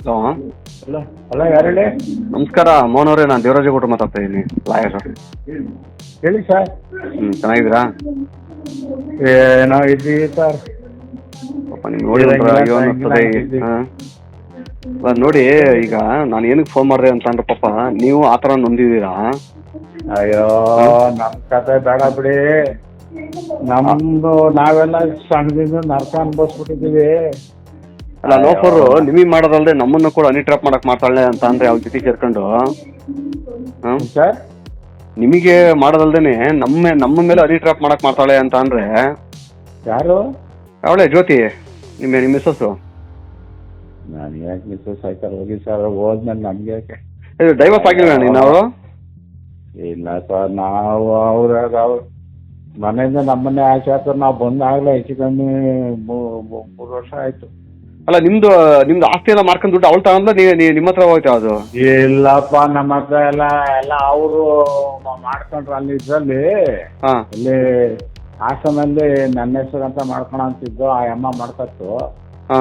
Hello. Hello hello ಯಾರು ಹೇಳಿ ನಮಸ್ಕಾರ ಮೋಹನ್ ಅವರೇ ನಾನು ದೇವರಾಜೇಗೌಡರು ಮಾತಾಡ್ತಾ ಇದ್ದೀನಿ ಲಾಯರ್ ಹೇಳಿ ಸರ್. ಹ್ಮ್ ಚೆನ್ನಾಗಿದ್ದೀರಾ? ಏನೋ ಇದ್ದೀವಿ ಸರ್. ಪಾಪ ನಿಮ್ಗೆ ನೋಡಿ ಒಂಥರ ಅಯ್ಯೋ ಅನ್ನಿಸ್ತದೆ. ಹಾಂ. ಅಲ್ಲ ನೋಡಿ ಈಗ ನಾನು ಏನಕ್ಕೆ ಫೋನ್ ಮಾಡ್ರಿ ಅಂತ ಅಂದ್ರೆ ಪಾಪ ನೀವು ಆ ಥರ ನೊಂದಿದ್ದೀರಾ? ಅಯ್ಯೋ ನಮ್ ಕತೆ ಬೇಡ ಬಿಡಿ. ನಮ್ದು ನಾವೆಲ್ಲ ಸಣ್ಣದಿಂದ ನರ್ಕ ಅನ್ಭವಿಸ್ಬಿಟ್ಟಿದ್ದೀವಿ. ಅಲ್ಲ ಲೋಫರ್ ನಿಮಗೆ ಮಾಡೋದಲ್ದೆ ನಮ್ಮನ್ನು ಕೂಡ ಅನಿ ಟ್ರಾಪ್ ಮಾಡಕ್ ಮಾಡ್ತಾಳೆ ಅಂತ ಅಂದ್ರೆ ಅವ್ರ ಜೊತೆ ಸೇರ್ಕೊಂಡು ಹಾಂ ಸರ್? ನಿಮಗೆ ಮಾಡೋದಲ್ದೇನೆ ನಮ್ಮ ನಮ್ಮ ಮೇಲೆ ಅನಿ ಟ್ರಾಪ್ ಮಾಡಕ್ ಮಾಡ್ತಾಳೆ ಅಂತ ಅಂದ್ರೆ ಯಾರು? ಅವಳೆ ಜ್ಯೋತಿ ನಿಮ್ಮ ನಿಮ್ಮ ಮಿಸ್ಸಸ್ಸು. ನಾನು ಯಾಕೆ ಮಿಸ್ಸಸ್ ಆಯ್ತಾರೆ ಹೋಗಿ ಸರ್ ಹೋದ್ಮೇಲೆ ನಮ್ಗೆ ಯಾಕೆ? ಇದು ಡೈವರ್ಸ್ ಆಗಿಲ್ಲ ನೀನು ಅವರು ಇಲ್ಲ ಸರ್ ನಾವು ಅವ್ರ ಅವ್ರ ಮನೆಯಿಂದ ನಮ್ಮನ್ನೇ ಆಚೆ ಹಾಕೋರು ನಾವು ಬಂದಾಗಲೇ ಹೆಚ್ಚು ಕಮ್ಮಿ ಮೂ- ಮೂ- ಮೂರು ವರ್ಷ ಆಯ್ತು. ಅಲ್ಲ ನಿಮ್ದು ನಿಮ್ದು ಆಸ್ತಿ ಎಲ್ಲ ಮಾರ್ಕೊಂಡು ದುಡ್ಡು ಅವಳು ತಗೊಂಡ್ಲ? ನೀವು ನಿಮ್ಮ ಹತ್ರ ಹೋಯ್ತಾ ಅದು? ಇಲ್ಲಪ್ಪ ನಮ್ಮ ಹತ್ರ ಎಲ್ಲ ಎಲ್ಲ ಅವರು ಮಾಡ್ಕೊಂಡ್ರು ಅಲ್ಲಿ ಇದ್ರಲ್ಲಿ. ಹಾ. ಇಲ್ಲಿ ಹಾಸನಲ್ಲಿ ನನ್ನ ಹೆಸರು ಅಂತ ಮಾಡ್ಕೊಳ ಅಂತಿದ್ದು ಆ ಅಮ್ಮ ಮಾಡ್ಕೊತ್ತು. ಹಾ.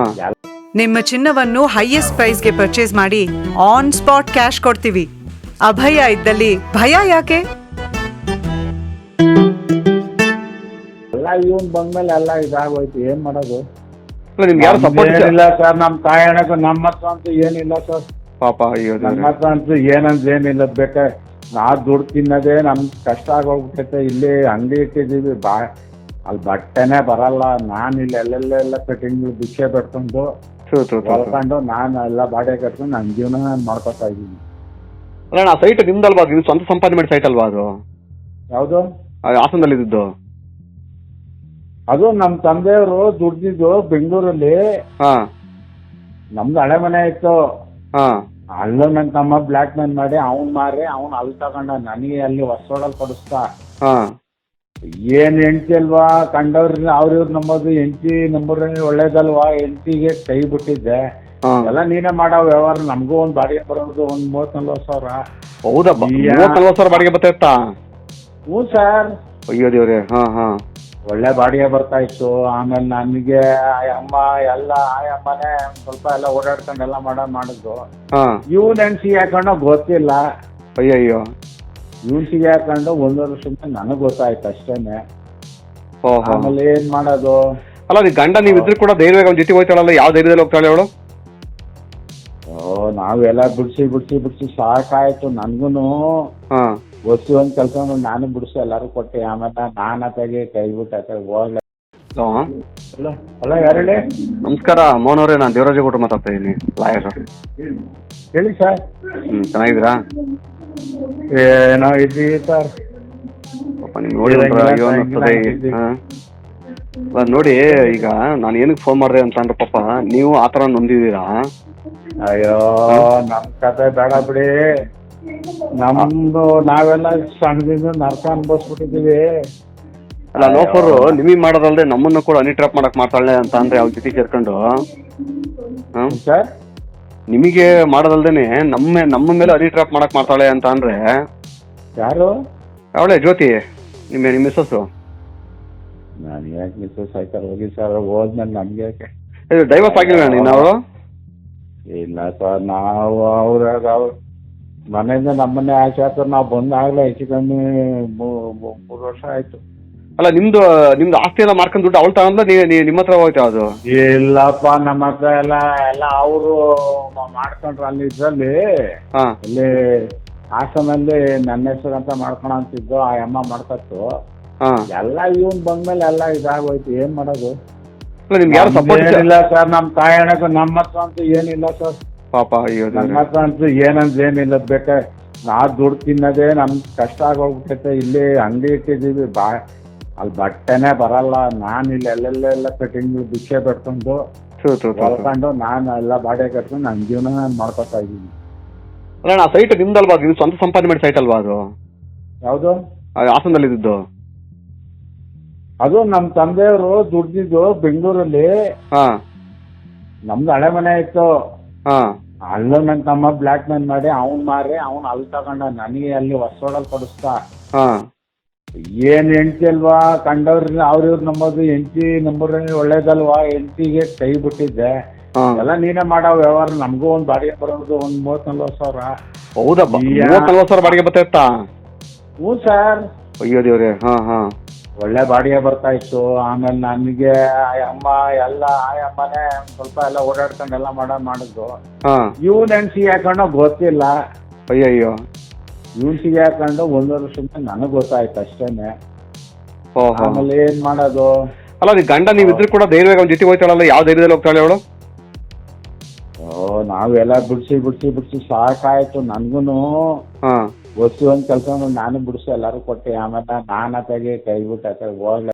ನಿಮ್ಮ ಚಿನ್ನವನ್ನು ಹೈಯೆಸ್ಟ್ ಪ್ರೈಸ್ಗೆ ಪರ್ಚೇಸ್ ಮಾಡಿ ಆನ್ ಸ್ಪಾಟ್ ಕ್ಯಾಶ್ ಕೊಡ್ತೀವಿ. ಅಭಯ ಇದ್ದಲ್ಲಿ ಭಯ ಯಾಕೆ? ಎಲ್ಲ ಇವನ್ ಬಂದ್ಮೇಲೆ ಎಲ್ಲ ಇದಾಗೋಯ್ತು ಏನ್ ಮಾಡೋದು? ನಿಮ್ಗೆ ಯಾರು ಸಪೋರ್ಟ್ ಇಲ್ಲ ಸರ್ ನಮ್ಮ ತಾಯಣಕ್ಕೂ ನಮ್ಮ ಹತ್ರ ಅಂತೂ ಏನಿಲ್ಲ ಸರ್. ಪಾಪ ಅಯ್ಯೋ ನಮ್ಮ ದೇವ್ರೇ. ಹತ್ರ ಅಂತೂ ಏನಂತ ಏನಿಲ್ಲ ಬೇಕಾ? ನಾ ದುಡ್ಡು ತಿನ್ನದೆ ನಮ್ ಕಷ್ಟ ಆಗೋಗ್ಬಿಟ್ಟೈತೆ ಇಲ್ಲಿ ಅಂಗಡಿ ಇಟ್ಟಿದ್ದೀವಿ. ಬಾ ಅಲ್ಲಿ ಬಟ್ಟೆನೆ ಬರಲ್ಲ. ನಾನ್ ಇಲ್ಲಿ ಎಲ್ಲೆಲ್ಲೆಲ್ಲ ಕಟಿಂಗ್ ಭಿಕ್ಷೆ ಪಡ್ಕೊಂಡು ಥು, ನಾನ್. ಹೊಲ್ಕೊಂಡು ಎಲ್ಲ ಬಾಡಿಗೆ ಕಟ್ಕೊಂಡು ನನ್ನ ಜೀವನ ನಾನು ಮಾಡ್ಕೊತಾ ಇದ್ದೀನಿ. ಅಲ್ಲ ಆ ಸೈಟ್ ನಿಮ್ದಲ್ವಾ? ಅದು? ನೀವು ಸ್ವಂತ ಸಂಪಾದನೆ ಮಾಡಿ ಸೈಟ್ ಅಲ್ವಾ ಅದು? ಯಾವುದು? ಆ ಹಾಸನದಲ್ಲಿ ಇದ್ದಿದ್ದು ಅದು ನಮ್ಮ ತಂದೆಯವರು ದುಡ್ದಿದ್ದು ಬೆಂಗಳೂರಲ್ಲಿ. ಹಾ. ನಮ್ದು ಹಳೆ ಮನೆ ಇತ್ತು. ಹಾ. ಅಲ್ಲೂ ನನ್ನ ತಮ್ಮ ಬ್ಲಾಕ್ ಮೇಲ್ ಮಾಡಿ ಅವ್ನ್ ಮಾರಿ ಅವನ್ ಅಲ್ಲಿ ತಗೊಂಡ ನನಗೆ ಅಲ್ಲಿ ಹೊಸೋಡಲ್ಲಿ ಕೊಡಿಸ್ತ. ಹಾ. ಏನ್ ಹೆಂಡತಿ ಅಲ್ವಾ? ಕಂಡವ್ರ ಅವ್ರ ಇವ್ರ ನಂಬೋದು ಹೆಂಡತಿ ನಂಬರ್ ಒಳ್ಳೇದಲ್ವಾ? ಹೆಂಡತಿಗೆ ಕೈ ಬಿಟ್ಟಿದ್ದೆ. ಹಾ. ಎಲ್ಲ ನೀನೇ ಮಾಡೋ ವ್ಯವಹಾರ ನಮಗೂ ಒಂದ್ ಬಾಡಿಗೆ ಬರೋದು ಒಂದ್ ಮೂವತ್ ನಲ್ವತ್ತು ಸಾವಿರ. ಹೌದಾ ಯಾ- ಮೂವತ್ತು ನಲ್ವತ್ತು ಸಾವಿರ ಬಾಡಿಗೆ ಬರ್ತಾ ಹ್ಞೂ ಸರ್. ಅಯ್ಯೋ ದೇವ್ರೆ ಹಾ ಹಾ. ಒಳ್ಳೆ ಬಾಡಿಗೆ ಬರ್ತಾ ಇತ್ತು. ಆಮೇಲೆ ನನಗೆ ಅಮ್ಮ ಎಲ್ಲ ಆಯಮ್ಮನೇ ಸ್ವಲ್ಪ ಎಲ್ಲ ಓಡಾಡ್ಕೊಂಡು ಎಲ್ಲ ಮಾಡ ಮಾಡಿದ್ದು ಹಾ. ಇವ್ನ ಸಿ ಹಾಕೊಂಡು ಗೊತ್ತಿಲ್ಲ. ಅಯ್ಯಯ್ಯೋ. ಅಯ್ಯೋ ಇವ್ನ್ ಸಿಗಿ ಹಾಕೊಂಡು ಒಂದು ವರ್ಷದಿಂದ ನನಗೆ ಗೊತ್ತಾಯ್ತು ಅಷ್ಟೇನೆ. ಆಮೇಲೆ ಏನ್ ಮಾಡೋದು? ಅಲ್ಲ ನೀ ಗಂಡ ನೀವು ಇದ್ರು ಕೂಡ ಧೈರ್ಯ ಅವ್ನ ಜೊತೆ ಹೋಗ್ತಾಳಲ್ಲ ಯಾವ ಧೈರ್ಯದಲ್ಲಿ ಹೋಗ್ತಾಳೆ ಅವಳು? ಓ ನಾವೆಲ್ಲ ಬಿಡ್ಸಿ ಬಿಡ್ಸಿ ಬಿಡ್ಸಿ ಸಾಕಾಯ್ತು. ನನ್ಗೂನು ಹಾ. ವಸ್ತು ಒಂದ್ ಕೆಲಸ ನಾನು ಬಿಡಿಸಿ ಎಲ್ಲಾರು ಕೊಟ್ಟೆ ಆಮೇಲೆ ನಾನು ಅತ್ತಾಗೆ ಕೈ ಬಿಟ್ಟು ಅತ್ತಾಗ ಹೋಗ್ಲ. ಹಲೋ. ಹಲೋ ಹಲೋ ಯಾರು ಹೇಳಿ ನಮಸ್ಕಾರ ಮೋಹನ್ ಅವರೇ ನಾನು ದೇವರಾಜೇಗೌಡರು ಮಾತಾಡ್ತಾ ಇದ್ದೀನಿ ಲಾಯರ್ ಹೇಳಿ ಸರ್. ಹ್ಮ್ ಚೆನ್ನಾಗಿದ್ದೀರಾ? ಇದ್ದೀವಿ ಸರ್. ಪಾಪ ನಿಮ್ಗೆ ನೋಡಿ ಒಂಥರ ಅಯ್ಯೋ ಅನ್ನಿಸ್ತದೆ. ಹಾಂ. ಅಲ್ಲ ನೋಡಿ ಈಗ ನಾನು ಏನಕ್ಕೆ ಫೋನ್ ಮಾಡಿದೆ ಅಂತ ಅಂದ್ರೆ ಪಾಪ ನೀವು ಆ ಥರ ನೊಂದಿದ್ದೀರಾ? ಅಯ್ಯೋ ನಮ್ ಕತೆ ಬೇಡ ಬಿಡಿ. ನಮ್ದು ನಾವೆಲ್ಲ ಸಣ್ಣದಿಂದ ನರ್ಕ ಅನ್ಭವಿಸ್ಬಿಟ್ಟಿದ್ದೀವಿ. ಅಲ್ಲ ಲೋಫರು ನಿಮಗೆ ಮಾಡೋದಲ್ದೆ ನಮ್ಮನ್ನು ಕೂಡ ಅನಿ ಟ್ರಾಪ್ ಮಾಡಕ್ ಮಾಡ್ತಾಳೆ ಅಂತ ಅಂದ್ರೆ ಅವ್ರ ಜೊತೆ ಸೇರ್ಕೊಂಡು? ಸರ್? ನಿಮಗೆ ಮಾಡೋದಲ್ದೇನೆ ನಮ್ಮ ನಮ್ಮ ಮೇಲೆ ಅನಿ ಟ್ರಾಪ್ ಮಾಡಕ್ ಮಾಡ್ತಾಳೆ ಅಂತ ಅಂದ್ರೆ? ಯಾರು? ಅವಳೆ ಜ್ಯೋತಿ ನಿಮ್ಮ ನಿಮ್ಮ ಮಿಸ್ಸಸ್ಸು ನಾನು ಯಾಕೆ ಮಿಸ್ಸಸ್ ಆಯ್ತಾರೆ ಹೋಗಿ ಸರ್ ಹೋದ್ಮೇಲೆ ನಮ್ಗೆ ಯಾಕೆ? ಇದು ಡೈವರ್ಸ್ ಆಗಿಲ್ಲ ನೀನು? ಅವರು ಇಲ್ಲ ಸರ್ ನಾವು ಅವ್ರ ಅವ್ರ ಮನೆಯಿಂದ ನಮ್ಮನ್ನೇ ಆಚೆ ಹಾಕೋರು ನಾವು ಬಂದಾಗಲೇ ಹೆಚ್ಚು ಕಮ್ಮಿ ಮೂರು ವರ್ಷ ಆಯ್ತು. ಅಲ್ಲ ನಿಮ್ದು ನಿಮ್ದು ಆಸ್ತಿ ಎಲ್ಲ ಮಾರ್ಕೊಂಡು ದುಡ್ಡು ಅವಳು ತಗೊಂಡ್ಲ? ನಿಮ್ಮ ಹತ್ರ ಹೋಯ್ತಾ ಅದು? ಇಲ್ಲಪ್ಪ ನಮ್ಮ ಹತ್ರ ಎಲ್ಲ ಎಲ್ಲ ಅವರು ಮಾಡ್ಕೊಂಡ್ರು ಅಲ್ಲಿ ಇದ್ರಲ್ಲಿ. ಹಾ. ಇಲ್ಲಿ ಹಾಸನಲ್ಲಿ ನನ್ನ ಹೆಸರು ಅಂತ ಮಾಡ್ಕೊಳ ಅಂತಿದ್ದು ಆ ಅಮ್ಮ ಮಾಡ್ಕೊತ್ತು. ಹಾ. ಎಲ್ಲ ಇವನ್ ಬಂದ್ಮೇಲೆ ಎಲ್ಲ ಇದಾಗೋಯ್ತು. ಏನ್ ಮಾಡೋದು? ಅಲ್ಲ ನಿಮ್ಗೆ ಯಾರು ಸಪೋರ್ಟ್ ಏನಿಲ್ಲ ಸರ್ ನಮ್ಮ ತಾಯಣಕ್ಕೂ ನಮ್ಮ ಹತ್ರ ಅಂತೂ ಏನಿಲ್ಲ ಸರ್. ಪಾಪ ಏನಂದ್ರೆ ದೇವ್ರೇ. ಹತ್ರ ಅಂತೂ ಏನಂತ ಏನಿಲ್ಲ ಬೇಕಾ? ನಾ ದುಡ್ಡು ತಿನ್ನೋದೇ ನಮ್ ಕಷ್ಟ ಆಗೋಗ್ಬಿಟ್ಟೈತೆ ಇಲ್ಲಿ ಅಂಗಡಿ ಇಟ್ಟಿದ್ದೀವಿ. ಬಾ ಅಲ್ಲಿ ಬಟ್ಟೆನೇ ಬರಲ್ಲ. ನಾನು ಇಲ್ಲಿ ಎಲ್ಲೆಲ್ಲೆಲ್ಲ ಕಟಿಂಗ್ ಭಿಕ್ಷೆ ಥು. ಹೊಲ್ಕೊಂಡು ನಾನು ಎಲ್ಲ ಬಾಡಿಗೆ ಕಟ್ಕೊಂಡು ನನ್ ಜೀವನ ನಾನು ಮಾಡ್ಕೊತಾ ಇದ್ದೀನಿ. ಅಲ್ಲ ಆ ಸೈಟ್ ನಿಮ್ದಲ್ವಾ? ಇದು ಸ್ವಂತ ಸಂಪಾದನೆ ಮಾಡಿ ಸೈಟ್ ಅಲ್ವಾ ಅದು? ಯಾವುದು? ಹಾಸನದಲ್ಲಿ ಇದ್ದಿದ್ದು ಅದು ನಮ್ಮ ತಂದೆಯವರು ದುಡ್ದಿದ್ದು ಬೆಂಗಳೂರಲ್ಲಿ. ಹಾ. ನಮ್ದು ಹಳೆ ಮನೆ ಇತ್ತು. ಹಾ. ಅಲ್ಲೂ ನನ್ನ ತಮ್ಮ ಬ್ಲಾಕ್ ಮೇಲ್ ಮಾಡಿ ಅವ್ನ್ ಮಾರಿ ಅವ್ನ್ ಅಲ್ಲಿ ತಗೊಂಡ ನನಗೆ ಅಲ್ಲಿ ಹೊಸೋಡಲ್ ಕೊಡಿಸ್ತಾ. ಹಾ. ಏನ್ ಹೆಂಡತಿ ಅಲ್ವಾ? ಕಂಡವ್ರ ಅವ್ರ ಇವ್ರ ನಂಬೋದು ಹೆಂಡತಿ ನಂಬರ್ ಒಳ್ಳೇದಲ್ವಾ? ಹೆಂಡತಿಗೆ ಕೈ ಬಿಟ್ಟಿದ್ದೆ. ಹಾ. ಎಲ್ಲ ನೀನೇ ಮಾಡೋ ವ್ಯವಹಾರ ನಮಗೂ ಒಂದ್ ಬಾಡಿಗೆ ಬರೋದು ಒಂದ್ ಮೂವತ್ ನಲ್ವತ್ತು ಸಾವಿರ. ಹೌದಾ? ಯಾ. ಮೂವತ್ತು ನಲ್ವತ್ತು ಸಾವಿರ ಬಾಡಿಗೆ ಹ್ಞೂ ಸರ್. ಅಯ್ಯೋ ದೇವ್ರೆ ಹಾ ಹಾ. ಒಳ್ಳೆ ಬಾಡಿಗೆ ಬರ್ತಾ ಇತ್ತು. ಆಮೇಲೆ ನನಗೆ ಅಮ್ಮ ಎಲ್ಲ ಆ ಅಮ್ಮನೇ ಸ್ವಲ್ಪ ಎಲ್ಲ ಓಡಾಡ್ಕೊಂಡು ಎಲ್ಲ ಮಾಡ ಮಾಡಿದ್ದು ಹಾ. ಎನ್ ಸಿ ಹಾಕೊಂಡು ಗೊತ್ತಿಲ್ಲ. ಅಯ್ಯಯ್ಯೋ. ಅಯ್ಯೋ ಸಿ ಹಾಕೊಂಡು ಒಂದು ವರ್ಷದಿಂದ ನನಗೆ ಗೊತ್ತಾಯ್ತು ಅಷ್ಟೇನೆ. ಓಹೋ. ಆಮೇಲೆ ಏನ್ ಮಾಡೋದು? ಅಲ್ಲ ನೀ ಗಂಡ ನೀವು ಇದ್ರು ಕೂಡ ಧೈರ್ಯ ಅವ್ನ ಜೊತೆ ಹೋಗ್ತಾಳಲ್ಲ ಯಾವ ಧೈರ್ಯದಲ್ಲಿ ಹೋಗ್ತಾಳೆ ಅವಳು? ಓ ನಾವೆಲ್ಲ ಬಿಡ್ಸಿ ಬಿಡ್ಸಿ ಬಿಡ್ಸಿ ಸಾಕಾಯ್ತು ನನ್ಗೂನು. ಹಾ. ಗೊತ್ತಿ ಒಂದ್ ಕೆಲಸ ನಾನು ಬಿಡಿಸಿ ಎಲ್ಲಾರು ಕೊಟ್ಟೆ ಆಮೇಲೆ ನಾನು ಅತ್ತಾಗೆ ಕೈ ಬಿಟ್ಟು ಹೋಗ್ಲ.